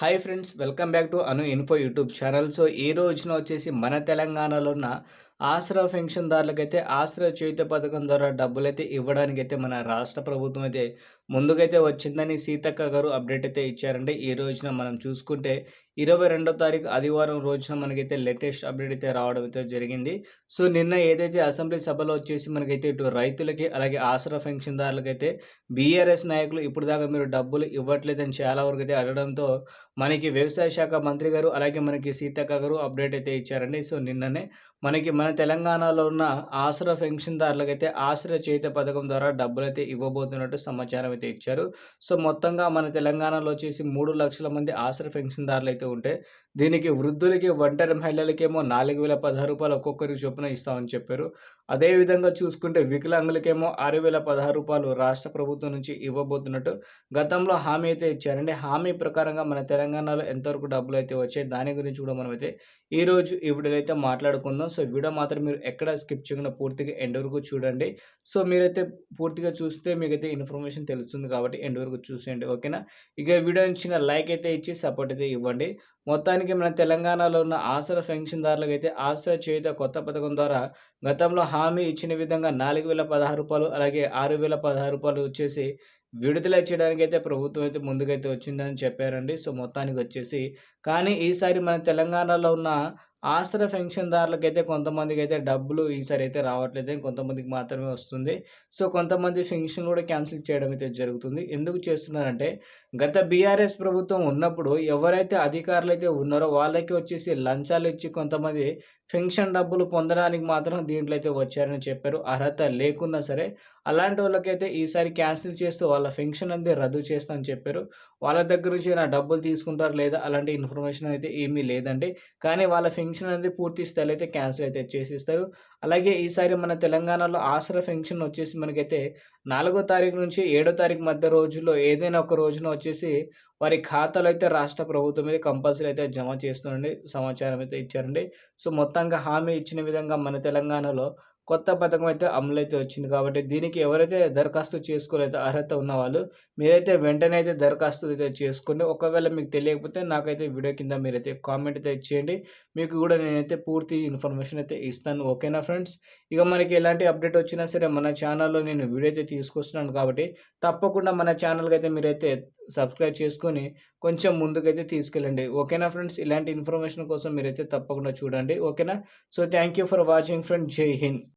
Hi friends welcome back to Anu info YouTube channel so ఈ రోజున వచ్చేసి మన తెలంగాణలో ఉన్న ఆసరా పెన్షన్దారులకైతే ఆసరా చేయుత పథకం ద్వారా డబ్బులైతే ఇవ్వడానికి అయితే మన రాష్ట్ర ప్రభుత్వం అయితే ముందుకైతే వచ్చిందని సీతక్క గారు అప్డేట్ అయితే ఇచ్చారండి. ఈ రోజున మనం చూసుకుంటే ఇరవై రెండో తారీఖు ఆదివారం రోజున మనకైతే లేటెస్ట్ అప్డేట్ అయితే రావడం అయితే జరిగింది. సో నిన్న ఏదైతే అసెంబ్లీ సభలో వచ్చేసి మనకైతే ఇటు రైతులకి అలాగే ఆసరా పెన్షన్దారులకైతే బీఆర్ఎస్ నాయకులు ఇప్పుడు దాకా మీరు డబ్బులు ఇవ్వట్లేదని చాలా వరకు అయితే అడగడంతో మనకి వ్యవసాయ శాఖ మంత్రి గారు అలాగే మనకి సీతక్క గారు అప్డేట్ అయితే ఇచ్చారండి. సో నిన్ననే మనకి మన తెలంగాణలో ఉన్న ఆసరా పెన్షన్దారులకైతే ఆసరా చేత పథకం ద్వారా డబ్బులు అయితే ఇవ్వబోతున్నట్టు సమాచారం అయితే ఇచ్చారు. సో మొత్తంగా మన తెలంగాణలో వచ్చేసి మూడు లక్షల మంది ఆసరా పెన్షన్దారులు అయితే ఉంటే దీనికి వృద్ధులకి ఒంటరి మహిళలకేమో నాలుగు వేల పదహారు రూపాయలు ఒక్కొక్కరికి చొప్పున ఇస్తామని చెప్పారు. అదేవిధంగా చూసుకుంటే వికలాంగులకేమో ఆరు వేల పదహారు రూపాయలు రాష్ట్ర ప్రభుత్వం నుంచి ఇవ్వబోతున్నట్టు గతంలో హామీ అయితే ఇచ్చారండి. హామీ ప్రకారంగా మన తెలంగాణలో ఎంతవరకు డబ్బులు అయితే వచ్చాయి దాని గురించి కూడా మనం అయితే ఈరోజు ఈ వీడియోలో అయితే మాట్లాడుకుందాం. సో వీడియో మాత్రం మీరు ఎక్కడ స్కిప్ చేయకుండా పూర్తిగా ఎండ్ వరకు చూడండి. సో మీరైతే పూర్తిగా చూస్తే మీకైతే ఇన్ఫర్మేషన్ తెలుస్తుంది కాబట్టి ఎండ్ వరకు చూసేయండి. ఓకేనా? ఇక వీడియో ఇచ్చిన లైక్ అయితే ఇచ్చి సపోర్ట్ అయితే ఇవ్వండి. మొత్తానికి మన తెలంగాణలో ఉన్న ఆసరా పెన్షన్దారులకు అయితే ఆసరా చేయుత కొత్త పథకం ద్వారా గతంలో హామీ ఇచ్చిన విధంగా నాలుగు వేల పదహారు రూపాయలు అలాగే ఆరు వేల పదహారు రూపాయలు వచ్చేసి విడుదల చేయడానికి అయితే ప్రభుత్వం అయితే ముందుకైతే వచ్చిందని చెప్పారండి. సో మొత్తానికి వచ్చేసి కానీ ఈసారి మన తెలంగాణలో ఉన్న ఆసరా పెన్షన్దారులకు అయితే కొంతమందికి అయితే డబ్బులు ఈసారి అయితే రావట్లేదు. కొంతమందికి మాత్రమే వస్తుంది. సో కొంతమంది పెన్షన్ కూడా క్యాన్సిల్ చేయడం అయితే జరుగుతుంది. ఎందుకు చేస్తున్నారంటే గత బీఆర్ఎస్ ప్రభుత్వం ఉన్నప్పుడు ఎవరైతే అధికారులు అయితే ఉన్నారో వాళ్ళకి వచ్చేసి లంచాలు ఇచ్చి కొంతమంది పెన్షన్ డబ్బులు పొందడానికి మాత్రం దీంట్లో అయితే వచ్చారని చెప్పారు. అర్హత లేకున్నా సరే అలాంటి వాళ్ళకైతే ఈసారి క్యాన్సిల్ చేస్తూ వాళ్ళ పెన్షన్ అనేది రద్దు చేస్తామని చెప్పారు. వాళ్ళ దగ్గర నుంచి నా డబ్బులు తీసుకుంటారు లేదా అలాంటి ఇన్ఫర్మేషన్ అయితే ఏమీ లేదండి. కానీ వాళ్ళ పెన్షన్ అనేది పూర్తి స్థాయిలో అయితే క్యాన్సిల్ అయితే చేసిస్తారు. అలాగే ఈసారి మన తెలంగాణలో ఆసరా పెన్షన్ వచ్చేసి మనకైతే నాలుగో తారీఖు నుంచి ఏడో తారీఖు మధ్య రోజుల్లో ఏదైనా ఒక రోజున వచ్చేసి వారి ఖాతాలో అయితే రాష్ట్ర ప్రభుత్వం మీద కంపల్సరీ అయితే జమ చేస్తుండండి సమాచారం అయితే ఇచ్చారండి. సో మొత్తంగా హామీ ఇచ్చిన విధంగా మన తెలంగాణలో కొత్త పథకం అయితే అమలైతే వచ్చింది కాబట్టి దీనికి ఎవరైతే దరఖాస్తు చేసుకోలేదు అర్హత ఉన్నవాళ్ళు మీరైతే వెంటనే అయితే దరఖాస్తు అయితే చేసుకోండి. ఒకవేళ మీకు తెలియకపోతే నాకైతే వీడియో కింద మీరైతే కామెంట్ అయితే ఇచ్చేయండి మీకు కూడా నేనైతే పూర్తి ఇన్ఫర్మేషన్ అయితే ఇస్తాను. ఓకేనా ఫ్రెండ్స్? ఇక మనకి ఎలాంటి అప్డేట్ వచ్చినా సరే మన ఛానల్లో నేను వీడియో అయితే తీసుకొస్తున్నాను కాబట్టి తప్పకుండా మన ఛానల్కి అయితే మీరైతే సబ్స్క్రైబ్ చేసుకొని కొంచెం ముందుకైతే తీసుకెళ్ళండి. ఓకేనా ఫ్రెండ్స్? ఇలాంటి ఇన్ఫర్మేషన్ కోసం మీరైతే తప్పకుండా చూడండి. ఓకేనా? So thank you for watching friend Jai Hind.